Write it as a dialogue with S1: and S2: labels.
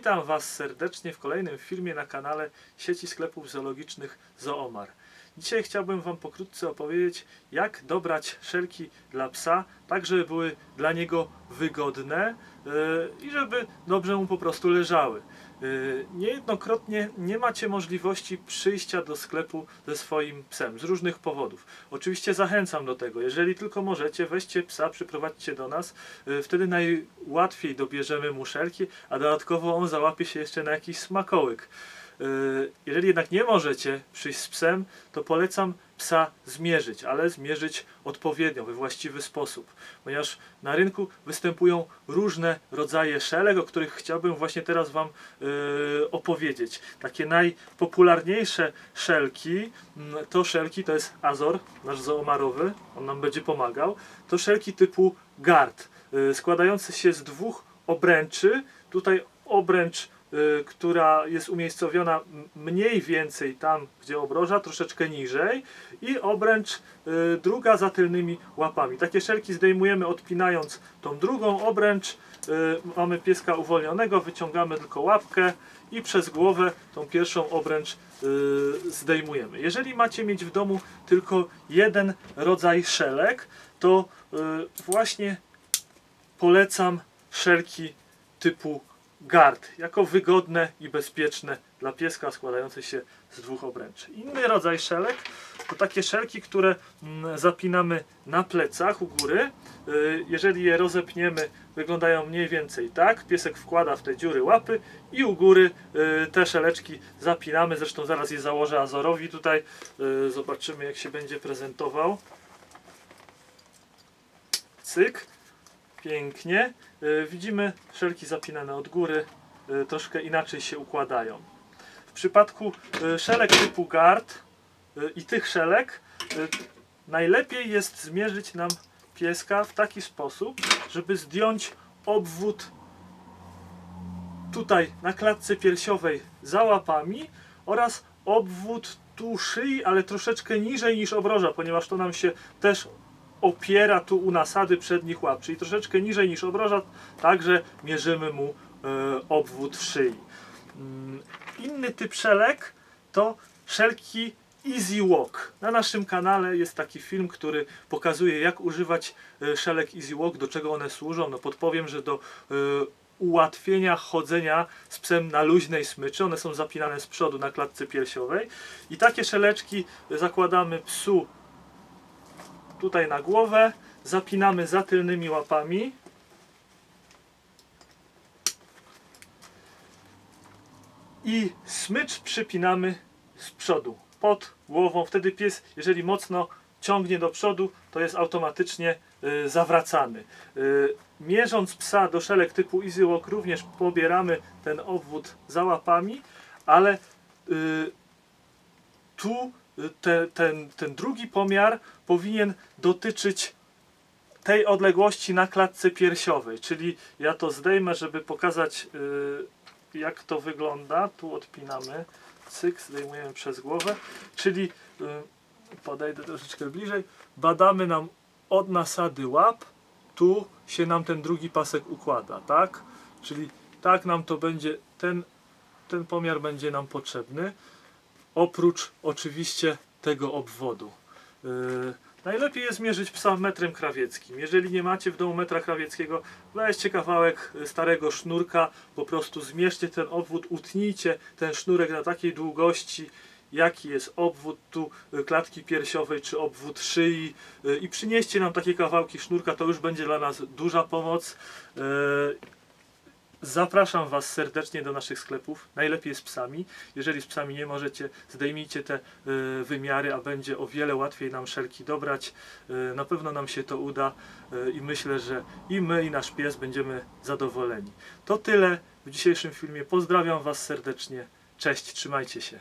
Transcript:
S1: Witam Was serdecznie w kolejnym filmie na kanale sieci sklepów zoologicznych Zoomar. Dzisiaj chciałbym Wam pokrótce opowiedzieć, jak dobrać szelki dla psa, tak żeby były dla niego wygodne i żeby dobrze mu po prostu leżały. Yy, Niejednokrotnie nie macie możliwości przyjścia do sklepu ze swoim psem z różnych powodów. Oczywiście zachęcam do tego. Jeżeli tylko możecie, weźcie psa, przyprowadźcie do nas. Yy, Wtedy najłatwiej dobierzemy mu szelki, a dodatkowo on załapie się jeszcze na jakiś smakołyk. Jeżeli jednak nie możecie przyjść z psem, to polecam psa zmierzyć, ale zmierzyć odpowiednio, we właściwy sposób, ponieważ na rynku występują różne rodzaje szelek, o których chciałbym właśnie teraz Wam yy, opowiedzieć. Takie najpopularniejsze szelki mm, to szelki, to jest Azor, nasz zoomarowy, on nam będzie pomagał, to szelki typu gard, yy, składające się z dwóch obręczy. Tutaj obręcz która jest umiejscowiona mniej więcej tam, gdzie obroża, troszeczkę niżej i obręcz y, druga za tylnymi łapami. Takie szelki zdejmujemy odpinając tą drugą obręcz, y, mamy pieska uwolnionego, wyciągamy tylko łapkę i przez głowę tą pierwszą obręcz y, zdejmujemy. Jeżeli macie mieć w domu tylko jeden rodzaj szelek, to y, właśnie polecam szelki typu gard, jako wygodne i bezpieczne dla pieska składające się z dwóch obręczy. Inny rodzaj szelek to takie szelki, które mm, zapinamy na plecach u góry. Y, Jeżeli je rozepniemy, wyglądają mniej więcej tak. Piesek wkłada w te dziury łapy i u góry y, te szeleczki zapinamy. Zresztą zaraz je założę Azorowi tutaj. Y, Zobaczymy jak się będzie prezentował. Cyk. Pięknie. Y, Widzimy szelki zapinane od góry, y, troszkę inaczej się układają. W przypadku y, szelek typu gard i tych szelek najlepiej jest zmierzyć nam pieska w taki sposób, żeby zdjąć obwód tutaj na klatce piersiowej za łapami oraz obwód tu szyi, ale troszeczkę niżej niż obroża, ponieważ to nam się też opiera tu u nasady przednich łap, czyli troszeczkę niżej niż obroża, także mierzymy mu e, obwód szyi. Mm, Inny typ szelek to szelki Easy Walk. Na naszym kanale jest taki film, który pokazuje jak używać e, szelek Easy Walk, do czego one służą. No podpowiem, że do e, ułatwienia chodzenia z psem na luźnej smyczy. One są zapinane z przodu na klatce piersiowej i takie szeleczki zakładamy psu tutaj na głowę, zapinamy za tylnymi łapami. I smycz przypinamy z przodu, pod głową. Wtedy pies, jeżeli mocno ciągnie do przodu, to jest automatycznie y, zawracany. Y, mierząc psa do szelek typu Easy Walk również pobieramy ten obwód za łapami, ale y, tu te, ten, ten drugi pomiar powinien dotyczyć tej odległości na klatce piersiowej, czyli ja to zdejmę, żeby pokazać y, jak to wygląda. Tu odpinamy, cyk, zdejmujemy przez głowę, czyli y, podejdę troszeczkę bliżej, badamy nam od nasady łap, tu się nam ten drugi pasek układa, tak? Czyli tak nam to będzie, ten, ten pomiar będzie nam potrzebny oprócz oczywiście tego obwodu. Yy, najlepiej jest mierzyć psa metrem krawieckim. Jeżeli nie macie w domu metra krawieckiego, weźcie kawałek y, starego sznurka, po prostu zmierzcie ten obwód, utnijcie ten sznurek na takiej długości, jaki jest obwód tu y, klatki piersiowej czy obwód szyi y, i przynieście nam takie kawałki sznurka, to już będzie dla nas duża pomoc. Zapraszam Was serdecznie do naszych sklepów. Najlepiej z psami. Jeżeli z psami nie możecie, zdejmijcie te y, wymiary, a będzie o wiele łatwiej nam szelki dobrać. Y, na pewno nam się to uda y, i myślę, że i my, i nasz pies będziemy zadowoleni. To tyle w dzisiejszym filmie. Pozdrawiam Was serdecznie. Cześć, trzymajcie się.